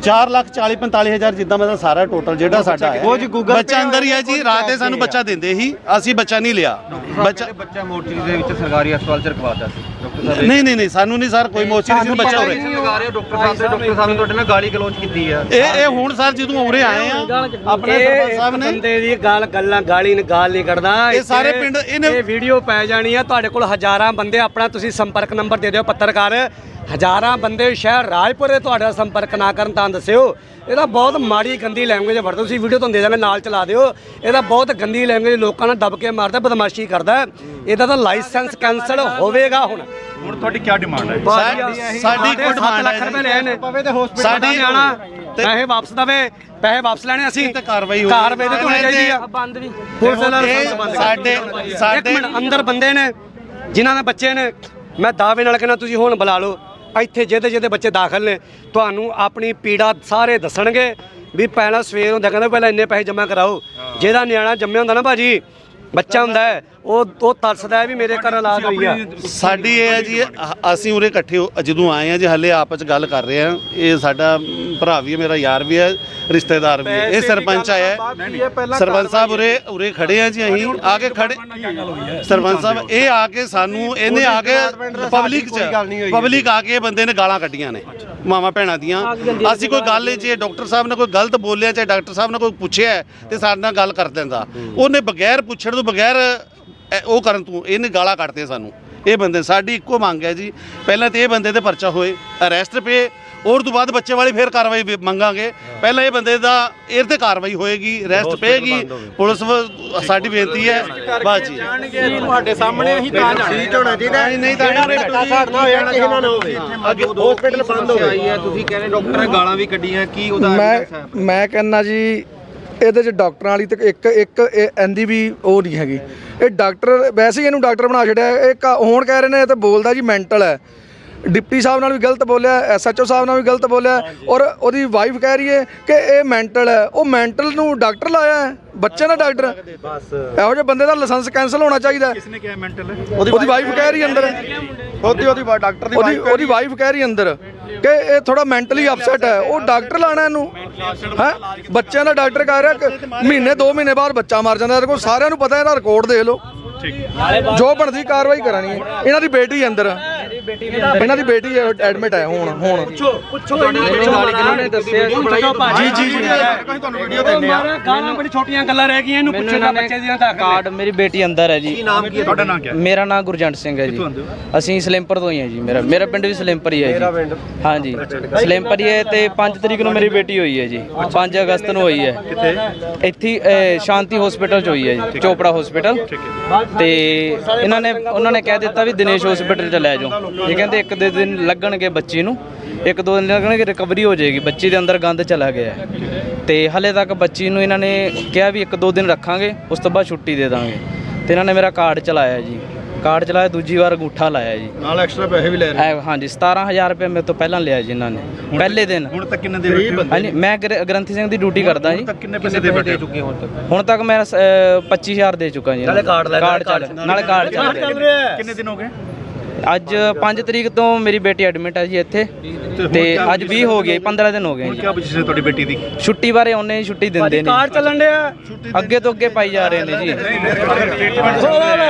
4 ਲੱਖ 40 45000 ਜਿੱਦਾਂ ਮਤਲਬ ਸਾਰਾ ਟੋਟਲ ਜਿਹੜਾ ਸਾਡਾ ਹੈ ਉਹ ਜੀ ਗੂਗਲ ਬੱਚਾ ਅੰਦਰ ਹੀ ਹੈ ਜੀ ਰਾਤ ਦੇ ਸਾਨੂੰ ਬੱਚਾ ਦਿੰਦੇ ਹੀ ਅਸੀਂ ਬੱਚਾ ਨਹੀਂ ਲਿਆ। ਬੱਚਾ ਬੱਚਾ ਮੋਰਚਰੀ ਦੇ ਵਿੱਚ ਸਰਕਾਰੀ ਹਸਪਤਾਲ ਚ ਰਖਵਾਤਾ ਸੀ। ਨਹੀਂ ਨਹੀਂ ਨਹੀਂ ਸਾਨੂੰ ਨਹੀਂ ਸਰ ਕੋਈ ਮੋਚੀ ਨਹੀਂ ਬੱਚਾ ਉਰੇ ਲਗਾ ਰਹੇ ਡਾਕਟਰ ਸਾਹਿਬ ਤੇ ਡਾਕਟਰ ਸਾਹਿਬ ਨੇ ਤੁਹਾਡੇ ਨਾਲ ਗਾਲੀ ਗਲੋਚ ਕੀਤੀ ਆ। ਇਹ ਇਹ ਹੁਣ ਸਰ ਜਦੋਂ ਉਰੇ ਆਏ ਆ ਆਪਣੇ ਸਰਪੰਚ ਸਾਹਿਬ ਨੇ ਬੰਦੇ ਦੀ ਗੱਲ ਗੱਲਾਂ ਗਾਲੀ ਨੇ ਗਾਲ ਨਹੀਂ ਕਰਦਾ ਇਹ ਸਾਰੇ ਪਿੰਡ ਇਹਨੇ- ਇਹ ਵੀਡੀਓ ਪੈ ਜਾਣੀ ਆ ਤੁਹਾਡੇ ਕੋਲ ਹਜ਼ਾਰਾਂ ਬੰਦੇ ਆਪਣਾ ਤੁਸੀਂ ਸੰਪਰਕ ਨੰਬਰ ਦੇ ਦਿਓ ਪੱਤਰਕਾਰ। ਹਜ਼ਾਰਾਂ ਬੰਦੇ ਸ਼ਹਿਰ ਰਾਜਪੁਰ ਦੇ ਤੁਹਾਡਾ ਸੰਪਰਕ ਨਾ ਕਰਨ ਤਾਂ ਦੱਸਿਓ। ਇਹਦਾ ਬਹੁਤ ਮਾੜੀ ਗੰਦੀ ਲੈਂਗੁਏਜ ਵਰਤੋ। ਤੁਸੀਂ ਵੀਡੀਓ ਤੁਹਾਨੂੰ ਦੇ ਦਾਂਗੇ ਨਾਲ ਚਲਾ ਦਿਓ। ਇਹਦਾ ਬਹੁਤ ਗੰਦੀ ਲੈਂਗੁਏਜ ਲੋਕਾਂ ਨਾਲ ਦਬ ਕੇ ਮਾਰਦਾ ਬਦਮਾਸ਼ੀ ਕਰਦਾ। ਇਹਦਾ ਤਾਂ ਲਾਇਸੈਂਸ ਕੈਂਸਲ ਹੋਵੇਗਾ ਹੁਣ। ਹੁਣ ਤੁਹਾਡੀ ਕੀ ਡਿਮਾਂਡ ਹੈ? ਸਾਡੀ ਸੱਤ demand ਲੱਖ ਰੁਪਏ ਲਏ ਨੇ ਸਾਡੀ ਸਾਡੀ ਨਿਆਣਾ ਪੈਸੇ ਵਾਪਸ ਦਵੇ ਪੈਸੇ ਵਾਪਸ ਲੈਣੇ ਅਸੀਂ। ਤੇ ਕਾਰਵਾਈ ਹੋਈ। ਕਾਰਵਾਈ ਤੇ ਹੋਣੀ ਚਾਹੀਦੀ ਆ। ਬੰਦ ਵੀ। ਪੁਲਿਸ ਲਾਇਸੈਂਸ ਬੰਦ ਸਾਡੇ ਇੱਕ ਸਾਡੇ ਮਿੰਟ ਅੰਦਰ ਬੰਦੇ ਨੇ ਜਿਨ੍ਹਾਂ ਦੇ ਬੱਚੇ ਨੇ ਮੈਂ ਦਾਅਵੇ ਨਾਲ ਕਹਿੰਦਾ ਤੁਸੀਂ ਹੁਣ ਬੁਲਾ ਲਓ। ਇੱਥੇ ਜਿਹਦੇ ਜਿਹਦੇ ਬੱਚੇ ਦਾਖਲ ਨੇ ਤੁਹਾਨੂੰ ਆਪਣੀ ਪੀੜਾ ਸਾਰੇ ਦੱਸਣਗੇ ਵੀ ਪਹਿਲਾਂ ਸਵੇਰ ਹੁੰਦਾ ਕਹਿੰਦਾ ਪਹਿਲਾਂ ਇੰਨੇ ਪੈਸੇ ਜਮ੍ਹਾਂ ਕਰਾਓ। ਜਿਹਦਾ ਨਿਆਣਾ ਜੰਮਿਆ ਹੁੰਦਾ ਨਾ ਭਾਜੀ ਬੱਚਾ ਹੁੰਦਾ ਹੈ ਉਹ ਉਹ ਤਰਸਦਾ ਵੀ ਮੇਰੇ ਘਰ ਔਲਾਦ ਹੋਈ ਆ। ਸਾਡੀ ਇਹ ਹੈ ਜੀ ਅ- ਅਸੀਂ ਉਰੇ ਇਕੱਠੇ ਹੋ- ਜਦੋਂ ਆਏ ਆ ਜੀ ਹਲੇ ਆਪਸ ਚ ਗੱਲ ਕਰ ਰਹੇ ਆ। ਇਹ ਸਾਡਾ ਭਰਾ ਵੀ ਹੈ ਮੇਰਾ ਯਾਰ ਵੀ ਹੈ ਰਿਸ਼ਤੇਦਾਰ ਵੀ ਹੈ। ਇਹ ਸਰਪੰਚ ਆਇਆ ਹੈ। ਸਰਪੰਚ ਸਾਹਿਬ ਉਰੇ ਉਰੇ ਖੜੇ ਆ ਜੀ ਅਸੀਂ। ਆ ਕੇ ਖੜੇ ਸਰਪੰਚ ਸਾਹਿਬ ਇਹ ਆ ਕੇ ਸਾਨੂੰ ਇਹਨੇ ਆ ਕੇ ਪਬਲਿਕ ਚ ਪਬਲਿਕ ਆ ਕੇ ਇਹ ਬੰਦੇ ਨੇ ਗਾਲਾਂ ਕੱਢੀਆਂ ਨੇ। ਮਾਵਾ ਭੈਣਾਂ ਦੀਆਂ। ਅਸੀਂ ਕੋਈ ਗੱਲ ਜੇ ਡਾਕਟਰ ਸਾਹਿਬ ਨੇ ਕੋਈ ਗਲਤ ਬੋਲਿਆ ਚਾਹੇ ਡਾਕਟਰ ਸਾਹਿਬ ਨੇ ਕੋਈ ਪੁੱਛਿਆ ਹੈ, ਤੇ ਸਾਡੇ ਨਾਲ ਗੱਲ ਕਰ ਦਿੰਦਾ। ਉਹਨੇ ਬਗੈਰ ਪੁੱਛਣ ਤੋਂ ਬਗੈਰ ਇਹ- ਉਹ ਕਰਨ ਤੋਂ ਇਹਨੇ ਗਾਲਾਂ ਕੱਢਦੇ ਸਾਨੂੰ। ਇਹ ਬੰਦੇ ਸਾਡੀ ਇੱਕੋ ਮੰਗ ਹੈ ਜੀ। ਪਹਿਲਾਂ ਤੇ ਇਹ ਬੰਦੇ ਤੇ ਪਰਚਾ ਹੋਏ ਅਰੈਸਟ ਪਏ ਔਰ ਤੋਂ ਬਾਅਦ ਬੱਚੇ ਵਾਲੀ ਫੇਰ ਕਾਰਵਾਈ ਵੀ ਮੰਗਾਂਗੇ। ਪਹਿਲਾਂ ਇਹ ਬੰਦੇ ਦਾ ਇਹ ਤੇ ਕਾਰਵਾਈ ਹੋਏਗੀ ਅਰੈਸਟ ਪਏਗੀ ਪੁਲਿਸ ਵ- ਸਾਡੀ ਬੇਨਤੀ ਹੈ। ਬਸ ਜੀ। ਤੁਹਾਡੇ ਸਾਹਮਣੇ ਅਸੀਂ ਤਾਂ ਸੀਟ ਹੋਣਾ ਚਾਹੀਦਾ ਨਹੀਂ ਤਾਂ ਇਹਨਾਂ ਨੇ ਧੱਕਾ ਸਾੜਨਾ ਹੋਇਆ ਕਿਸੇ ਨਾਲ ਨਾ ਹੋਵੇ। ਅੱਗੇ ਹਸਪੀਟਲ ਬੰਦ ਹੋਵੇ ਤੁਸੀਂ ਕਹਿੰਦੇ ਡਾਕਟਰ ਨੇ ਗਾਲਾਂ ਵੀ ਕੱਢੀਆਂ ਕੀ ਉਹਦਾ ਮੈਂ ਮੈਂ ਕਹਿੰਦਾ ਜੀ ਇਹਦੇ ਚ ਡਾਕਟਰਾਂ ਵਾਲੀ ਤੇ ਇੱਕ ਇੱਕ ਇਹ ਇਹਦੀ ਵੀ ਉਹ ਨਹੀਂ ਹੈਗੀ। ਇਹ ਡਾਕਟਰ ਵੈਸੇ ਹੀ ਇਹਨੂੰ ਡਾਕਟਰ ਬਣਾ ਛੱਡਿਆ। ਇਹ ਕ- ਹੁਣ ਕਹਿ ਰਹੇ ਨੇ ਇਹ ਤੇ ਬੋਲਦਾ ਜੀ ਮੈਂਟਲ ਹੈ। ਡਿਪਟੀ ਸਾਹਿਬ ਨਾਲ ਵੀ ਗਲਤ ਬੋਲਿਆ ਐਸਐਚਓ ਸਾਹਿਬ ਨਾਲ ਵੀ ਗਲਤ ਬੋਲਿਆ ਔਰ ਉਹਦੀ ਵਾਈਫ ਕਹਿ ਰਹੀ ਹੈ ਕਿ ਇਹ ਮੈਂਟਲ ਹੈ। ਉਹ ਮੈਂਟਲ ਨੂੰ ਡਾਕਟਰ ਲਾਇਆ ਹੈ। ਬੱਚੇ ਦਾ ਡਾਕਟਰ। ਬਸ। ਇਹੋ ਜਿਹੇ ਬੰਦੇ ਦਾ ਲਾਇਸੈਂਸ ਕੈਨਸਲ ਹੋਣਾ ਚਾਹੀਦਾ ਕਿਸਨੇ ਕਿਹਾ ਮੈਂਟਲ? ਉਹਦੀ ਵਾਈਫ ਕਹਿ ਰਹੀ ਅੰਦਰ। ਉਹਦੀ ਉਹਦੀ ਡਾਕਟਰ ਦੀ ਉਹਦੀ ਵਾਈਫ ਕਹਿ ਰਹੀ ਅੰਦਰ। ਕਿ ਇਹ ਥੋੜਾ ਮੈਂਟਲੀ ਅਪਸੈਟ ਹੈ। ਉਹ ਡਾਕਟਰ ਲਾਣਾ ਇਹਨੂੰ। ਹੈ? ਬੱਚਿਆਂ ਦਾ ਡਾਕਟਰ ਕਹਿ ਰਿਹਾ ਕਿ ਮਹੀਨੇ 2 ਮਹੀਨੇ ਬਾਅਦ ਬੱਚਾ ਮਰ ਜਾਂਦਾ। ਇਹਦੇ ਕੋਲ ਸਾਰਿਆਂ ਨੂੰ ਪਤਾ ਇਹਦਾ ਰਿਕਾਰਡ ਦੇਖ ਲਓ। ਜੋ ਬਣਦੀ ਕਾਰਵਾਈ ਕਰਾਣੀ ਹੈ। ਇਹਨਾਂ ਦੀ ਬੇਟੀ ਅੰਦਰ ਆ। ਇਹਨਾਂ ਦੀ ਬੇਟੀ ਐਡਮਿਟ ਹੈ ਹੁਣ ਹੁਣ ਜੀ ਜੀ ਜੀ ਤੁਹਾਨੂੰ ਵੀਡੀਓ ਦਿੰਦੇ ਆ ਗਾਲਾਂ ਬੜੀ ਛੋਟੀਆਂ ਗੱਲਾਂ ਰਹਿ ਗਈਆਂ ਇਹਨੂੰ ਪੁੱਛੋ ਨਾ ਬੱਚੇ ਦੀਆਂ ਤਾਂ ਕਾਰਡ ਮੇਰੀ ਬੇਟੀ ਅੰਦਰ ਹੈ ਜੀ ਕੀ ਨਾਮ ਕੀ ਹੈ ਤੁਹਾਡਾ ਨਾਮ ਕੀ ਹੈ ਮੇਰਾ ਨਾਮ ਗੁਰਜੰਟ ਸਿੰਘ ਹੈ ਜੀ ਅਸੀਂ ਸਲੇਮਪੁਰ ਤੋਂ ਹੀ ਹਾਂ ਜੀ ਮੇਰਾ ਮੇਰਾ ਪਿੰਡ ਵੀ ਸਲੇਮਪੁਰ ਹੀ ਹੈ ਜੀ ਹਾਂਜੀ ਸਲੇਮਪੁਰ ਹੀ ਹੈ ਤੇ 5 ਤਰੀਕ ਨੂੰ ਮੇਰੀ ਬੇਟੀ ਹੋਈ ਹੈ ਜੀ 5 ਅਗਸਤ ਨੂੰ ਹੋਈ ਹੈ ਕਿੱਥੇ ਇੱਥੇ ਸ਼ਾਂਤੀ ਹਸਪੀਟਲ ਚ ਹੋਈ ਹੈ ਜੀ ਚੋਪੜਾ ਹਸਪੀਟਲ ਤੇ ਇਹਨਾਂ ਨੇ ਉਹਨਾਂ ਨੇ ਕਹਿ ਦਿੱਤਾ ਵੀ ਦਿਨੇਸ਼ ਹਸਪੀਟਲ ਚ ਲੈ ਜਾਓ ਇਹ ਕਹਿੰਦੇ ਇੱਕ ਦੋ ਦਿਨ ਲੱਗਣਗੇ ਬੱਚੀ ਨੂੰ ਇੱਕ ਦੋ ਦਿਨ ਲੱਗਣਗੇ ਰਿਕਵਰੀ ਹੋ ਜਾਏਗੀ। ਬੱਚੀ ਦੇ ਅੰਦਰ ਗੰਦ ਚਲਾ ਗਿਆ। ਤੇ ਹਲੇ ਤੱਕ ਬੱਚੀ ਨੂੰ ਇਹਨਾਂ ਨੇ ਕਿਹਾ ਵੀ ਇੱਕ ਦੋ ਦਿਨ ਰੱਖਾਂਗੇ ਉਸ ਤੋਂ ਬਾਅਦ ਛੁੱਟੀ ਦੇ ਦਾਂਗੇ। ਤੇ ਇਹਨਾਂ ਨੇ ਮੇਰਾ ਕਾਰਡ ਚਲਾਇਆ ਜੀ। ਕਾਰਡ ਚਲਾਇਆ ਦੂਜੀ ਵਾਰ ਅੰਗੂਠਾ ਲਾਇਆ ਜੀ। ਨਾਲ ਐਕਸਟਰਾ ਪੈਸੇ ਵੀ ਲੈ ਰਹੇ ਐ ਹਾਂਜੀ 17000 ਰੁਪਏ ਮੇਰੇ ਤੋਂ ਪਹਿਲਾਂ ਲਿਆ ਜੀ ਇਹਨਾਂ ਨੇ। ਪਹਿਲੇ ਦਿਨ। ਹੁਣ ਤੱਕ ਕਿੰਨੇ ਦੇ? ਹਾਂਜੀ ਮੈਂ ਗ੍ਰ- ਗ੍ਰੰਥੀ ਸਿੰਘ ਦੀ ਡਿਊਟੀ ਕਰਦਾ ਜੀ। ਤੱਕ ਕਿੰਨੇ ਪੈਸੇ ਦੇ ਬੈਠੇ ਚੁੱਕੇ ਹੁਣ ਤੱਕ ਹੁਣ ਤੱਕ ਮੈਂ ਅਹ, 25000 ਦੇ ਚੁੱਕਾ ਜੀ ਨਾਲੇ ਕਾਰਡ ਕਾਰਡ ਚੱਲ ਨਾਲੇ ਕਾਰਡ ਚੱਲ ਰਿਹਾ। ਕਿੰਨੇ ਦਿਨ ਹੋ ਗਏ? ਅੱਜ 5 ਤਰੀਕ ਤੋਂ ਮੇਰੀ ਬੇਟੀ ਐਡਮਿਟ ਹੈ ਜੀ ਇੱਥੇ ਤੇ ਅੱਜ 20 ਹੋ ਗਏ 15 ਦਿਨ ਹੋ ਗਏ ਹੁਣ ਜੀ। ਕੀ ਪੁੱਛ ਤੁਹਾਡੀ ਬੇਟੀ ਦੀ? ਛੁੱਟੀ ਬਾਰੇ ਉਹਨੇ ਛੁੱਟੀ ਦਿੰਦੇ ਨੇ। ਕਾਰ ਚੱਲਣ ਡਿਆ। ਅੱਗੇ ਤੋਂ ਅੱਗੇ ਪਾਈ ਜਾ ਰਹੇ ਨੇ ਜੀ।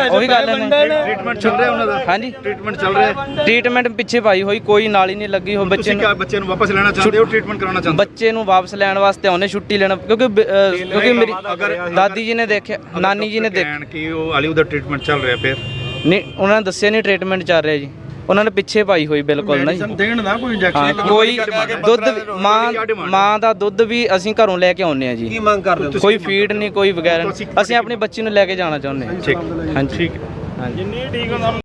ਉਹੀ ਗੱਲ ਹੈ ਨਾ। ਟ੍ਰੀਟਮੈਂਟ ਚੱਲ ਰਿਹਾ ਉਹਨਾਂ ਦਾ? ਹਾਂਜੀ। ਟ੍ਰੀਟਮੈਂਟ ਚੱਲ ਰਿਹਾ। ਹੈ। ਟ੍ਰੀਟਮੈਂਟ ਪਿੱਛੇ ਪਾਈ ਹੋਈ ਕੋਈ ਨਾਲ ਹੀ ਨਹੀਂ ਲੱਗੀ ਹੋ ਬੱਚੇ ਤੁਸੀਂ ਨੂੰ ਕਿਆ ਬੱਚੇ ਨੂੰ ਵਾਪਸ ਲੈਣਾ ਚਾਹੁੰਦੇ ਹੋ ਟ੍ਰੀਟਮੈਂਟ ਕਰਾਉਣਾ ਚਾਹੁੰਦੇ ਬੱਚੇ ਨੂੰ ਵਾਪਸ ਲੈਣ ਵਾਸਤੇ ਉਹਨੇ ਛੁੱਟੀ ਲੈਣਾ ਕਿਉਂਕਿ ਬ- ਅਹ, ਕਿਉਂਕਿ ਮੇਰੀ ਦਾਦੀ ਜੀ ਨੇ ਦੇਖਿਆ ਨਾਨੀ ਜੀ ਨੇ ਦੇਖ ਕਹਿਣ ਕਿ ਉਹ ਆਲੀ ਉਹਦਾ ਟ੍ਰੀਟਮੈਂਟ ਚੱਲ ਰਿਹਾ ਫਿਰ। ਨਹੀਂ ਉਹਨਾਂ ਨੇ ਦੱਸਿਆ ਨਹੀਂ ਟ੍ਰੀਟਮੈਂਟ ਚੱਲ ਰਿਹਾ ਜੀ। ਉਹਨਾਂ ਨੇ ਪਿੱਛੇ ਪਾਈ ਹੋਈ ਬਿਲਕੁਲ ਨਾ ਜੀ। ਦੇਣ ਦਾ ਕੋਈ ਹਾਂ ਕੋਈ ਦੁੱਧ ਵੀ- ਮਾਂ ਮਾਂ ਦਾ ਦੁੱਧ ਵੀ ਅਸੀਂ ਘਰੋਂ ਲੈ ਕੇ ਆਉਂਦੇ ਆ ਜੀ। ਕੀ ਮੰਗ ਕਰਦੇ ਹੋ ਕੋਈ ਫੀਡ ਨਹੀਂ ਕੋਈ ਵਗੈਰਾ ਨਹੀਂ। ਅਸੀਂ ਆਪਣੀ ਬੱਚੀ ਨੂੰ ਲੈ ਕੇ ਜਾਣਾ ਚਾਹੁੰਦੇ ਹਾਂ। ਠੀਕ। ਹਾਂਜੀ। ਠੀਕ